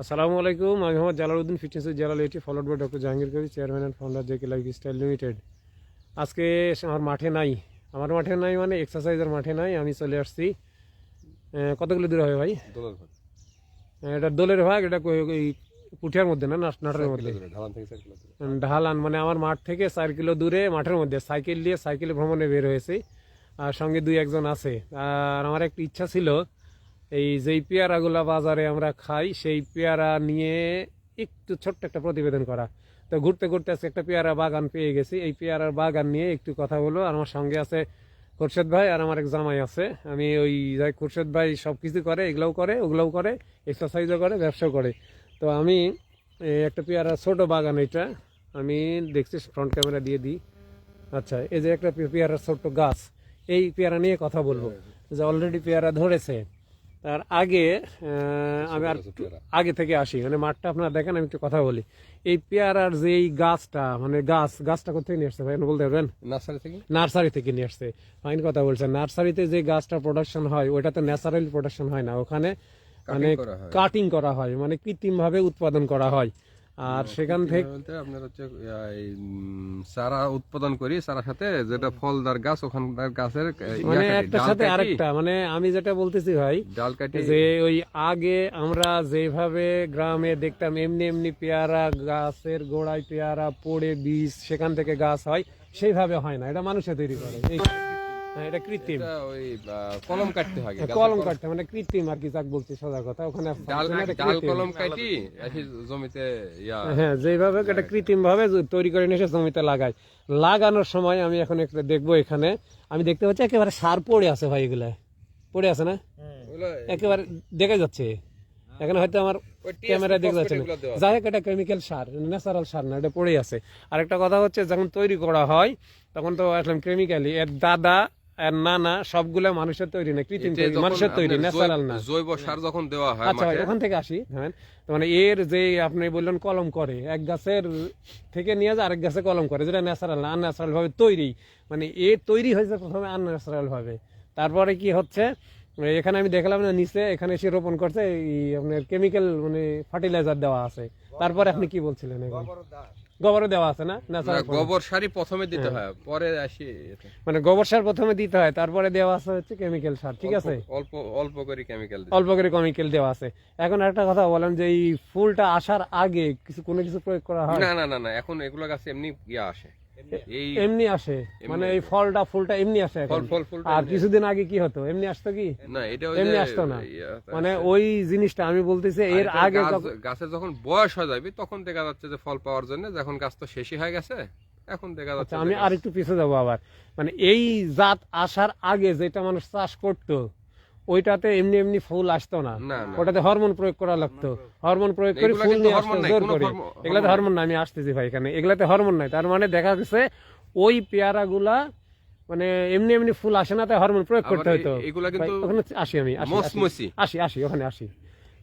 আসসালামু আলাইকুম আমি মোহাম্মদ জালালউদ্দিন ফিটনেসের জালাল এটি followed by doctor Jahangir Kabi chairman and founder JK lifestyle limited আজকে আমার মাঠে নাই আমার মাঠে নাই মানে এক্সারসাইজের মাঠে নাই আমি চলে আসছি। কতগুলো দূরে হবে ভাই? এটা দোলের ভাগ এটা ওই পুঠিয়ার মধ্যে না নাট- নাটের মধ্যে? ঢালান মানে আমার মাঠ থেকে চার কিলো দূরে মাঠের মধ্যে সাইকেল দিয়ে সাইকেলে ভ্রমণে বের হয়েছি। আর সঙ্গে দুই একজন আছে। আর আমার একটা ইচ্ছা ছিল এই যেই পেয়ারাগুলা বাজারে আমরা খাই সেই পেয়ারা নিয়ে একটু ছোট্ট একটা প্রতিবেদন করা। তো ঘুরতে ঘুরতে আজকে একটা পেয়ারা বাগান পেয়ে গেছি। এই পেয়ারার বাগান নিয়ে একটু কথা বলো আর আমার সঙ্গে আছে খুরশেদ ভাই আর আমার এক জামাই আছে। আমি ওই যাই খুরশেদ ভাই সব কিছু করে এগুলোও করে ওগুলোও করে এক্সারসাইজও করে ব্যবসাও করে। তো আমি একটা পেয়ারা ছোট বাগান এটা আমি দেখছি ফ্রন্ট ক্যামেরা দিয়ে দিই। আচ্ছা এই যে একটা পেয়ারার ছোট্ট গাছ এই পেয়ারা নিয়ে কথা বলব। যে অলরেডি পেয়ারা ধরেছে। তার আগে আহ, আমি আর আগে থেকে আসি। মানে মাঠটা আপনারা দেখেন আমি একটু কথা বলি। এই পেয়ারার যে এই গাছটা মানে গাছ গাছটা কোথেকে নিয়ে আসছে ভাই? বলতে পারবেন? নার্সারি থেকে? নার্সারি থেকে নিয়ে আসছে। ফাইন কথা বলছেন। নার্সারিতে যে গাছটা প্রোডাকশন হয় ওইটা তো ন্যাচারালি প্রোডাকশন হয় না। ওখানে মানে কাটিং করা হয় মানে কৃত্রিমভাবে উৎপাদন করা হয়। আর সেখান থেকে বলতে আপনার হচ্ছে এই চারা উৎপাদন করি চারার সাথে যেটা ফলদার গাছ ওখানকার গাছের মানে কাটি, একটার সাথে আরেকটা মানে আমি যেটা বলতেছি ভাই ডাল কাটি? যে ওই আগে আমরা যেভাবে গ্রামে দেখতাম এমনি এমনি পেয়ারা গাছের গোড়ায় পেয়ারা পড়ে বীজ সেখান থেকে গাছ হয় সেইভাবে হয় না এটা মানুষে তৈরি করে এই- এটা কৃত্রিম। ওই কলম কাটতে হয় কলম কাটতে মানে কৃত্রিম আর কি যাক বলছি কথা। ওখানে ডাল। কলম কাটি জমিতে হ্যাঁ যেভাবে এটা কৃত্রিম ভাবে তৈরি করে নিয়ে এসে জমিতে লাগায়। লাগানোর সময় আমি এখন একটা দেখব এখানে। আমি দেখতে পাচ্ছি একেবারে সার পড়ে আছে ভাই এগুলা। পড়ে আছে না? একেবারে দেখা যাচ্ছে। এখানে হয়তো আমার ওই TSP ক্যামেরা দেখা যাচ্ছে না। যাই হোক এটা কেমিক্যাল সার ন্যাচারাল সার না এটা পড়ে আছে। আরেকটা কথা হচ্ছে যখন তৈরি করা হয় তখন তো আসলাম কেমিক্যালি এর দাদা এর নানা সবগুলো মানুষের তৈরি না কৃত্রিম তৈরি মানুষের তৈরি ন্যাচারাল না। জৈব সার যখন দেওয়া হয় আচ্ছা ওখান থেকে আসি হ্যাঁ মানে এর যে আপনি বললেন কলম করে এক গাছের থেকে নিয়ে যায় আরেক গাছে কলম করে যেটা ন্যাচারাল না আনন্যাচারাল ভাবে তৈরি। মানে এ তৈরি হয়েছে প্রথমে আনন্যাচারাল ভাবে তারপরে কি হচ্ছে এখানে আমি দেখলাম না নিচে এখানে এসে রোপণ করছে এই আপনার কেমিক্যাল মানে ফার্টিলাইজার দেওয়া আছে। তারপরে আপনি কি বলছিলেন এখন? গোবরও দেওয়া আছে না? গোবর। সারই প্রথমে দিতে হ্যাঁ। হয় পরে আসি মানে গোবর সার প্রথমে দিতে হয় তারপরে দেওয়া আছে হচ্ছে কেমিক্যাল সার ঠিক আছে? অল্প অল্প করে কেমিক্যাল অল্প করে কেমিক্যাল দেওয়া আছে। এখন একটা কথা বলেন যে এই ফুলটা আসার আগে কিছু কোনো কিছু প্রয়োগ করা হয়? না না না না এখন এগুলো গাছে এমনি ইয়া আসে। এমনি আসে। মানে এই ফলটা ফুলটা এমনি আসে আর কিছুদিন আগে কি হতো? এমনি আসতো কি? না এটা ওই এমনি আসতো না। মানে ওই জিনিসটা আমি বলতেছি এর আগে গাছ- যখন- গাছের যখন বয়স হয়ে যাবে তখন দেখা যাচ্ছে যে ফল পাওয়ার জন্য যখন গাছ তো শেষই হয়ে গেছে এখন দেখা যাচ্ছে আচ্ছা আমি আর একটু পিছিয়ে যাব আবার। মানে এই জাত আসার আগে যেটা মানুষ চাষ করতো ওইটাতে এমনি এমনি ফুল আসতো না। না না। ওটাতে হরমোন প্রয়োগ করা লাগতো। হরমোন প্রয়োগ। করে ফুল নিয়ে আসতো জোর করে এগুলাতে হরমোন নাই আমি আসতেছি ভাই এখানে। এগুলাতে হরমোন নাই তার মানে দেখা গেছে ওই পেয়ারাগুলা মানে এমনি এমনি ফুল আসে না তাই হরমোন প্রয়োগ করতে হয়তো হতো আসি আমি আসি, আসি ওখানে আসি।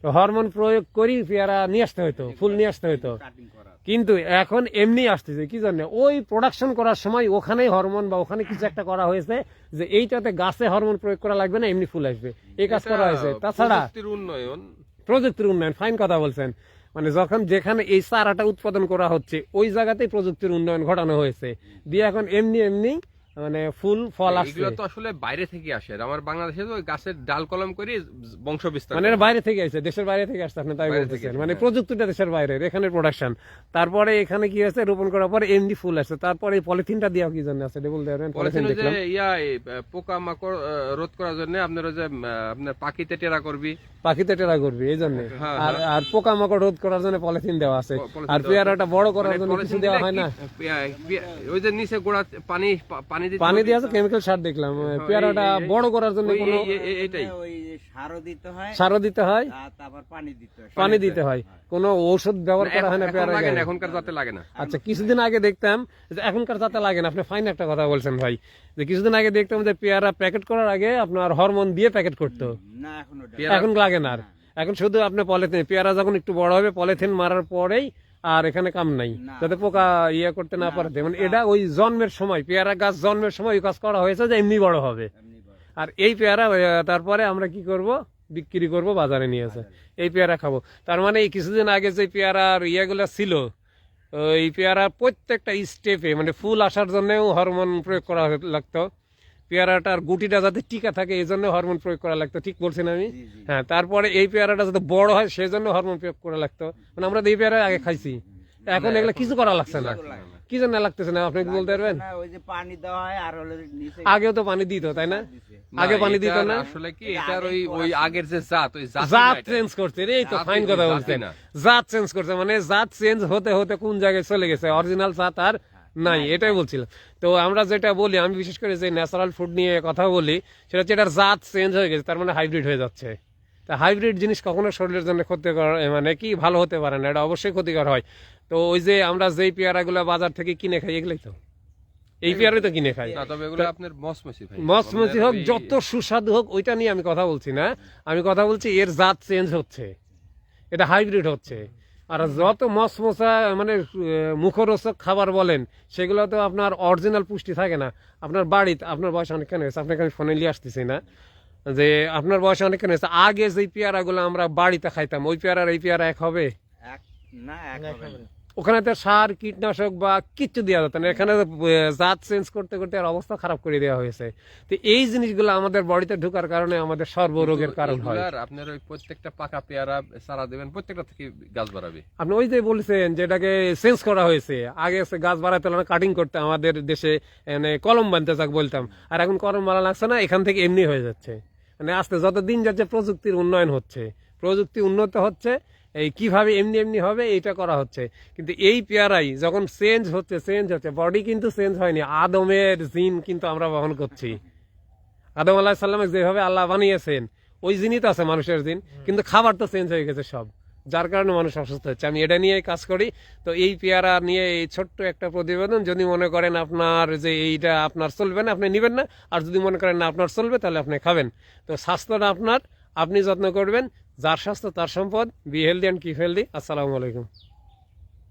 হরমোন প্রয়োগ করি পেয়ারা নিয়ে আসতে হতো ফুল নিয়ে আসতে হতো কিন্তু এখন এমনি আসতেছে কি জন্য? ওই প্রোডাকশন করার সময় ওখানেই হরমোন বা ওখানে কিছু একটা করা হয়েছে যে এইটাতে গাছে হরমোন প্রয়োগ করা লাগবে না এমনি ফুল আসবে। এই কাজ করা হয়েছে। তাছাড়া প্রযুক্তির উন্নয়ন। প্রযুক্তির উন্নয়ন ফাইন কথা বলছেন। মানে যখন যেখানে এই চারাটা উৎপাদন করা হচ্ছে ওই জায়গাতেই প্রযুক্তির উন্নয়ন ঘটানো হয়েছে। দিয়ে এখন এমনি এমনি মানে ফুল ফল আসছে। এগুলো তো আসলে বাইরে থেকে আসে। আমার বাংলাদেশে তো গাছের ডাল কলম করে বংশ বিস্তার মানে বাইরে থেকে আসছে দেশের বাইরে থেকে আসছে আপনি তাই বলতেছেন। মানে হ্যাঁ। প্রযুক্তিটা দেশের বাইরে এখানে প্রোডাকশন তারপরে এখানে কি হয়েছে রোপণ করার পরে এমনি ফুল আসছে। তারপরে এই পলিথিনটা দেওয়া কি জন্য আছে? এটা বলতে পারবেন পলিথিন যে দেখলাম। ইয়া পোকা মাকড় রোধ করার জন্য আপনার যে আপনার পাখিতে টেরা করবি। পাখিতে টেরা করবি এই জন্য। হ্যাঁ, আর আর পোকামাকড় রোধ করার জন্য পলিথিন দেওয়া আছে। আর পেয়ারাটা বড় করার মানে জন্য কিছু দেওয়া হয় না? ওই যে নিচে গোড়া পানি পানি পানি। দিয়ে আছে কেমিক্যাল সার দেখলাম। পেয়ারাটা এই- এই- বড় করার জন্য কোনো সারও দিতে হয় সারও দিতে হয়। তারপর পানি দিতে হয়। পানি দিতে হয়। কোনো ঔষধ ব্যবহার করা হয় না পেয়ারা লাগে না এখনকার যাতে লাগে না। আচ্ছা কিছুদিন আগে দেখতাম যে এখনকার যাতে লাগে না। আপনি ফাইন একটা কথা বলছেন ভাই। যে কিছুদিন আগে দেখতাম যে পেয়ারা প্যাকেট করার আগে আপনার হরমোন দিয়ে প্যাকেট করতো। না এখন এখন লাগে না আর। এখন শুধু আপনি পলিথিন পেয়ারা যখন একটু বড় হবে পলিথিন মারার পরেই আর এখানে কাম নাই। যাতে পোকা ইয়ে করতে না পারে। মানে এটা ওই জন্মের সময় পেয়ারা গাছ জন্মের সময় ওই কাজ করা হয়েছে যে এমনি বড় হবে। আর এই পেয়ারা তারপরে আমরা কি করব? বিক্রি করব বাজারে নিয়ে এসে। এই পেয়ারা খাব। তার মানে এই কিছুদিন আগে যে পেয়ারার ইয়েগুলো ছিল এই পেয়ারা প্রত্যেকটা স্টেপে মানে ফুল আসার জন্যও হরমোন প্রয়োগ করা লাগতো। পেয়ারাটার গুটিটা যাতে টিকা থাকে এই জন্য হরমোন প্রয়োগ করা লাগতো। ঠিক বলছি না আমি। হ্যাঁ তারপরে এই পেয়ারাটা যাতে বড় হয় সেই জন্য হরমোন প্রয়োগ করা লাগতো। মানে আমরা তো এই পেয়ারা আগে খাইছি। এখন এগুলো কিছু করা লাগছে না। কি জন্য লাগতেছে না? আপনি কি বলতে পারবেন? না, ওই যে পানি দেওয়া হয় আর হলো নিচে আগেও তো পানি দিত তাই না? আগে পানি দিত না? আসলে কি এটার ওই ওই আগের যে জাত ওই জাত চেঞ্জ করছে রে এই তো ফাইন না, কথা বলছেন। না। জাত চেঞ্জ করছে মানে জাত চেঞ্জ হতে হতে কোন জায়গায় চলে গেছে? অরিজিনাল জাত আর নাই এটাই বলছিলাম। তো আমরা যেটা বলি আমি বিশেষ করে যে ন্যাচারাল ফুড নিয়ে কথা বলি সেটা হচ্ছে এটার জাত চেঞ্জ হয়ে গেছে তার মানে হাইব্রিড হয়ে যাচ্ছে। তা হাইব্রিড জিনিস কখনো শরীরের জন্য ক্ষতিকর মানে কি ভালো হতে পারে না এটা অবশ্যই ক্ষতিকর হয়। তো ওই যে আমরা যেই পেয়ারাগুলো বাজার থেকে কিনে খাই এগুলোই তো? এই পেয়ারাই তো কিনে খাই। মসমসি হোক যত সুস্বাদু হোক ওইটা নিয়ে আমি কথা বলছি না। আমি কথা বলছি এর জাত চেঞ্জ হচ্ছে। এটা হাইব্রিড হচ্ছে। আর যত মসমসা মানে মুখরোচক খাবার বলেন সেগুলো তো আপনার অরিজিনাল পুষ্টি থাকে না। আপনার বাড়িতে আপনার বয়স অনেক কেন হয়েছে আপনাকে আমি ফোনে নিয়ে আসতেছি না যে আপনার বয়স অনেক কেন হয়েছে আগে যে পেয়ারাগুলো আমরা বাড়িতে খাইতাম ওই পেয়ারার এই পেয়ারা এক হবে? না এক হবে ওখানে তো সার কীটনাশক বা কিচ্ছু দেওয়া যেত না। এখানে জাত চেঞ্জ করতে করতে আর অবস্থা খারাপ করে দেওয়া হয়েছে। তো এই জিনিসগুলো আমাদের বডিতে ঢোকার কারণে আমাদের সর্বরোগের কারণ হয়। আপনার ওই প্রত্যেকটা পাকা পেয়ারা সারা দেবেন প্রত্যেকটা থেকে গাছ বাড়াবে। আপনি ওই যে বলছেন যেটাকে চেঞ্জ করা হয়েছে। আগে গাছ বাড়াতে না কাটিং করতে আমাদের দেশে মানে কলম বানতে যাক বলতাম। আর এখন কলম বানা লাগছে না এখান থেকে এমনি হয়ে যাচ্ছে। মানে আস্তে যত দিন যাচ্ছে প্রযুক্তির উন্নয়ন হচ্ছে। প্রযুক্তি উন্নত হচ্ছে এই কীভাবে এমনি এমনি হবে এইটা করা হচ্ছে। কিন্তু এই পেয়ারাই যখন চেঞ্জ হচ্ছে চেঞ্জ হচ্ছে বডি কিন্তু চেঞ্জ হয়নি। আদমের জিন কিন্তু আমরা বহন করছি। আদম আল্লাহ সাল্লামে যেভাবে আল্লাহ বানিয়েছেন ওই জিনই তো আছে মানুষের জিন। কিন্তু খাবার তো চেঞ্জ হয়ে গেছে সব। যার কারণে মানুষ অসুস্থ হচ্ছে। আমি এটা নিয়েই কাজ করি। তো এই পেয়ারা নিয়ে এই ছোট্ট একটা প্রতিবেদন যদি মনে করেন আপনার যে এইটা আপনার চলবে না আপনি নেবেন না। আর যদি মনে করেন না আপনার চলবে তাহলে আপনি খাবেন। তো স্বাস্থ্যটা আপনার আপনি যত্ন করবেন। যার স্বাস্থ্য তার সম্পদ be healthy and keep healthy. আসসালামু আলাইকুম।